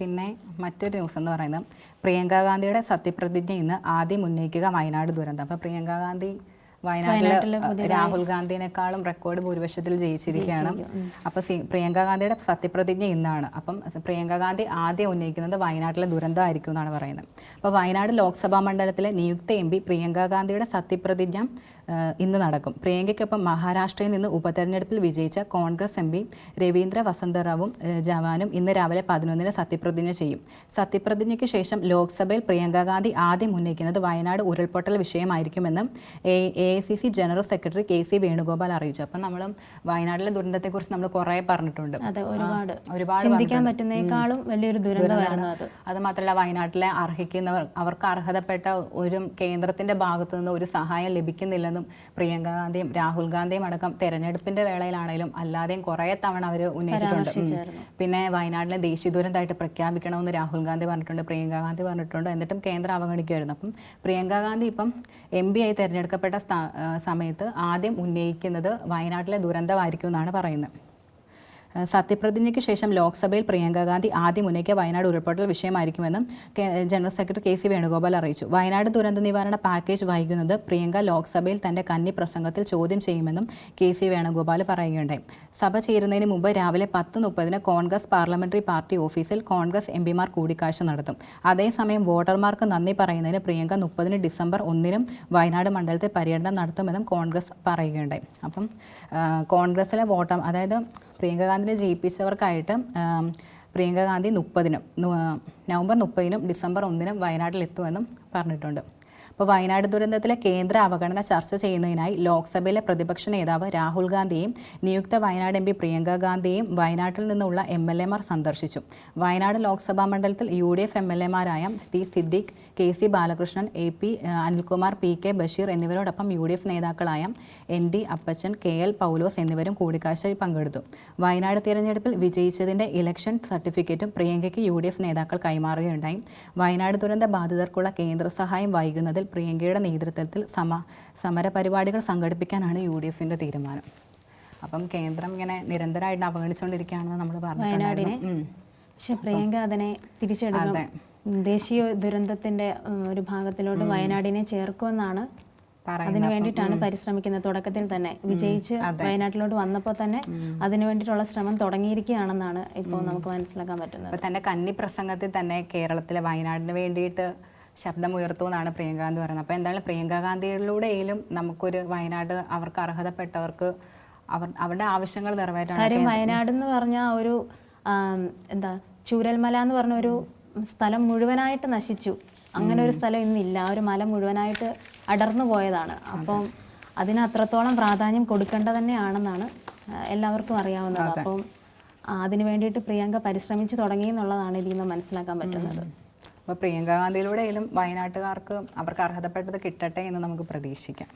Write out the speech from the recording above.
പിന്നെ മറ്റൊരു ന്യൂസ് എന്ന് പറയുന്നത് പ്രിയങ്ക ഗാന്ധിയുടെ സത്യപ്രതിജ്ഞ ഇന്ന് ആദ്യം ഉന്നയിക്കുക വയനാട് ദുരന്തം. അപ്പോൾ പ്രിയങ്ക ഗാന്ധി വയനാട്ടിൽ രാഹുൽ ഗാന്ധിനേക്കാളും റെക്കോർഡ് ഭൂരിപക്ഷത്തിൽ ജയിച്ചിരിക്കുകയാണ്. അപ്പോൾ സി- പ്രിയങ്ക ഗാന്ധിയുടെ സത്യപ്രതിജ്ഞ ഇന്നാണ്. അപ്പം പ്രിയങ്ക ഗാന്ധി ആദ്യം ഉന്നയിക്കുന്നത് വയനാട്ടിലെ ദുരന്തമായിരിക്കും എന്നാണ് പറയുന്നത്. അപ്പോൾ വയനാട് ലോക്സഭാ മണ്ഡലത്തിലെ നിയുക്ത എം പി പ്രിയങ്ക ഗാന്ധിയുടെ സത്യപ്രതിജ്ഞ ഇന്ന് നടക്കും. പ്രിയങ്കയ്ക്കൊപ്പം മഹാരാഷ്ട്രയിൽ നിന്ന് ഉപതെരഞ്ഞെടുപ്പിൽ വിജയിച്ച കോൺഗ്രസ് എം പി രവീന്ദ്ര വസന്തറാവും ജവാനും ഇന്ന് രാവിലെ പതിനൊന്നിന് സത്യപ്രതിജ്ഞ ചെയ്യും. സത്യപ്രതിജ്ഞയ്ക്ക് ശേഷം ലോക്സഭയിൽ പ്രിയങ്ക ഗാന്ധി ആദ്യം ഉന്നയിക്കുന്നത് വയനാട് ഉരുൾപൊട്ടൽ വിഷയമായിരിക്കുമെന്ന് A I C C general secretary K C Venugopal അറിയിച്ചു. അപ്പം നമ്മൾ വയനാട്ടിലെ ദുരന്തത്തെക്കുറിച്ച് നമ്മൾ കുറേ പറഞ്ഞിട്ടുണ്ട്. അതെ ഒരുപാട്. ഒരുപാട് ചിന്തിക്കാൻ പറ്റുന്നേക്കാളും വലിയൊരു ദുരന്തമായിരുന്നു അത്. മാത്രമല്ല വയനാട്ടിലെ അർഹിക്കുന്നവർ അവർക്ക് അർഹതപ്പെട്ട ഒരു കേന്ദ്രത്തിന്റെ ഭാഗത്തു നിന്ന് ഒരു സഹായം ലഭിക്കുന്നില്ലെന്നും പ്രിയങ്ക ഗാന്ധിയും രാഹുൽ ഗാന്ധിയും അടക്കം തെരഞ്ഞെടുപ്പിന്റെ വേളയിലാണെങ്കിലും അല്ലാതെയും കുറേ തവണ അവർ ഉന്നയിച്ചിട്ടുണ്ട്. പിന്നെ വയനാട്ടിലെ ദേശീയ ദുരന്തമായിട്ട് പ്രഖ്യാപിക്കണമെന്ന് രാഹുൽ ഗാന്ധി പറഞ്ഞിട്ടുണ്ട് പ്രിയങ്ക ഗാന്ധി പറഞ്ഞിട്ടുണ്ട്. എന്നിട്ടും കേന്ദ്രം അവഗണിക്കുമായിരുന്നു അപ്പം പ്രിയങ്ക ഗാന്ധി ഇപ്പം എം പി ആയി തിരഞ്ഞെടുക്കപ്പെട്ട സമയത്ത് ആദ്യം ഉന്നയിക്കുന്നത് വയനാട്ടിലെ ദുരന്തമായിരിക്കും എന്നാണ് പറയുന്നത്. സത്യപ്രതിജ്ഞയ്ക്ക് ശേഷം ലോക്സഭയിൽ പ്രിയങ്ക ഗാന്ധി ആദ്യം ഉന്നയിക്കിയ വയനാട് ഉരുൾപൊട്ടൽ വിഷയമായിരിക്കുമെന്നും general secretary K C Venugopal അറിയിച്ചു. വയനാട് ദുരന്ത നിവാരണ പാക്കേജ് വൈകുന്നത് പ്രിയങ്ക ലോക്സഭയിൽ തന്റെ കന്നി പ്രസംഗത്തിൽ ചോദ്യം ചെയ്യുമെന്നും കെ സി വേണുഗോപാൽ പറയുകയുണ്ടായി. സഭ ചേരുന്നതിന് മുമ്പ് രാവിലെ പത്ത് മുപ്പതിന് കോൺഗ്രസ് പാർലമെന്ററി പാർട്ടി ഓഫീസിൽ കോൺഗ്രസ് എം പിമാർ കൂടിക്കാഴ്ച നടത്തും. അതേസമയം വോട്ടർമാർക്ക് നന്ദി പറയുന്നതിന് പ്രിയങ്ക മുപ്പതിന് ഡിസംബർ ഒന്നിനും വയനാട് മണ്ഡലത്തിൽ പര്യടനം നടത്തുമെന്നും കോൺഗ്രസ് പറയുകയുണ്ടായി. അപ്പം കോൺഗ്രസിലെ വോട്ടർ അതായത് പ്രിയങ്ക ഗാന്ധിനെ ജയിപ്പിച്ചവർക്കായിട്ട് പ്രിയങ്ക ഗാന്ധി മുപ്പതിനും നവംബർ മുപ്പതിനും ഡിസംബർ ഒന്നിനും വയനാട്ടിലെത്തുമെന്നും പറഞ്ഞിട്ടുണ്ട്. അപ്പോൾ വയനാട് ദുരന്തത്തിലെ കേന്ദ്ര അവഗണന ചർച്ച ചെയ്യുന്നതിനായി ലോക്സഭയിലെ പ്രതിപക്ഷ നേതാവ് രാഹുൽ ഗാന്ധിയും നിയുക്ത വയനാട് എം പി പ്രിയങ്ക ഗാന്ധിയും വയനാട്ടിൽ നിന്നുള്ള എം എൽ എമാർ സന്ദർശിച്ചു. വയനാട് ലോക്സഭാ മണ്ഡലത്തിൽ U D F M L എമാരായ T Siddique K C Balakrishnan A P Anilkumar P K Basheer എന്നിവരോടൊപ്പം യു ഡി എഫ് നേതാക്കളായ N D Appachan K L Paulose എന്നിവരും കൂടിക്കാഴ്ചയിൽ പങ്കെടുത്തു. വയനാട് തിരഞ്ഞെടുപ്പിൽ വിജയിച്ചതിന്റെ ഇലക്ഷൻ സർട്ടിഫിക്കറ്റും പ്രിയങ്കയ്ക്ക് യു ഡി എഫ് നേതാക്കൾ കൈമാറുകയുണ്ടായി. വയനാട് ദുരന്ത ബാധിതർക്കുള്ള കേന്ദ്ര സഹായം വൈകുന്നതിൽ പ്രിയങ്കയുടെ നേതൃത്വത്തിൽ സമ സമര പരിപാടികൾ സംഘടിപ്പിക്കാനാണ് യു ഡി എഫിന്റെ തീരുമാനം. അപ്പം കേന്ദ്രം ഇങ്ങനെ നിരന്തരമായിട്ട് അവഗണിച്ചുകൊണ്ടിരിക്കുകയാണെന്ന് നമ്മൾ പറഞ്ഞു ഉം. പക്ഷെ പ്രിയങ്ക അതിനെ തിരിച്ചെടുക്കും. ദേശീയ ദുരന്തത്തിന്റെ ഒരു ഭാഗത്തിലോട്ട് വയനാടിനെ ചേർക്കുമെന്നാണ് അതിനു വേണ്ടിയിട്ടാണ് പരിശ്രമിക്കുന്നത്. തുടക്കത്തിൽ തന്നെ വിജയിച്ച് വയനാട്ടിലോട്ട് വന്നപ്പോൾ തന്നെ അതിനു വേണ്ടിയിട്ടുള്ള ശ്രമം തുടങ്ങിയിരിക്കുകയാണെന്നാണ് ഇപ്പോൾ നമുക്ക് മനസ്സിലാക്കാൻ പറ്റുന്നത്. തന്റെ കന്നി പ്രസംഗത്തിൽ തന്നെ കേരളത്തിലെ വയനാടിന് വേണ്ടിയിട്ട് ശബ്ദമുയർത്തുമെന്നാണ് പ്രിയങ്ക ഗാന്ധി പറയുന്നത്. അപ്പോൾ എന്തായാലും പ്രിയങ്ക ഗാന്ധിയിലൂടെയും നമുക്കൊരു വയനാട് അവർക്ക് അർഹതപ്പെട്ടവർക്ക് അവർ അവരുടെ ആവശ്യങ്ങൾ നിറവേറ്റാൻ വയനാട് എന്ന് പറഞ്ഞ ഒരു എന്താ ചൂരൽമല എന്ന് പറഞ്ഞ ഒരു സ്ഥലം മുഴുവനായിട്ട് നശിച്ചു. അങ്ങനെ ഒരു സ്ഥലം ഇന്നില്ല. ആ ഒരു മല മുഴുവനായിട്ട് അടർന്നു പോയതാണ്. അപ്പം അതിന് അത്രത്തോളം പ്രാധാന്യം കൊടുക്കേണ്ടത് തന്നെയാണെന്നാണ് എല്ലാവർക്കും അറിയാവുന്നത്. അപ്പം അതിനു അതിന് വേണ്ടിയിട്ട് പ്രിയങ്ക പരിശ്രമിച്ചു തുടങ്ങി എന്നുള്ളതാണ് ഇതിൽ നിന്ന് മനസ്സിലാക്കാൻ പറ്റുന്നത്. അപ്പോൾ പ്രിയങ്ക ഗാന്ധിയിലൂടെയും വയനാട്ടുകാർക്ക് അവർക്ക് അർഹതപ്പെട്ടത് കിട്ടട്ടെ എന്ന് നമുക്ക് പ്രതീക്ഷിക്കാം.